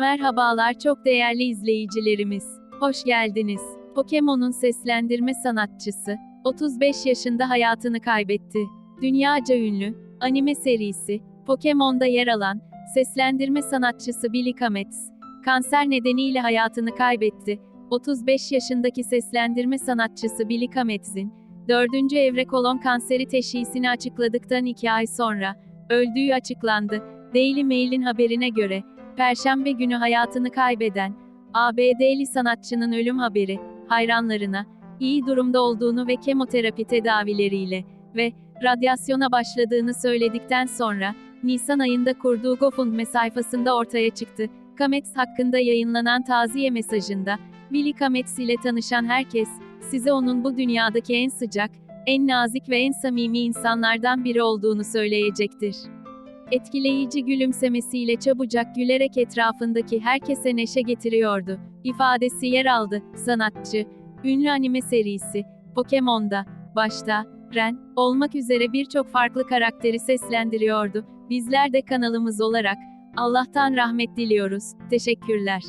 Merhabalar çok değerli izleyicilerimiz. Hoş geldiniz. Pokemon'un seslendirme sanatçısı, 35 yaşında hayatını kaybetti. Dünyaca ünlü, anime serisi, Pokemon'da yer alan, seslendirme sanatçısı Billy Kamets, kanser nedeniyle hayatını kaybetti. 35 yaşındaki seslendirme sanatçısı Billy Kamets'in, 4. evre kolon kanseri teşhisini açıkladıktan 2 ay sonra, öldüğü açıklandı. Daily Mail'in haberine göre, Perşembe günü hayatını kaybeden, ABD'li sanatçının ölüm haberi, hayranlarına, iyi durumda olduğunu ve kemoterapi tedavileriyle ve radyasyona başladığını söyledikten sonra, Nisan ayında kurduğu GoFundMe sayfasında ortaya çıktı. Kamets hakkında yayınlanan taziye mesajında, Billy Kamets ile tanışan herkes, size onun bu dünyadaki en sıcak, en nazik ve en samimi insanlardan biri olduğunu söyleyecektir. Etkileyici gülümsemesiyle çabucak gülerek etrafındaki herkese neşe getiriyordu. ifadesi yer aldı. Sanatçı, ünlü anime serisi, Pokemon'da, başta, Ren, olmak üzere birçok farklı karakteri seslendiriyordu. Bizler de kanalımız olarak, Allah'tan rahmet diliyoruz. Teşekkürler.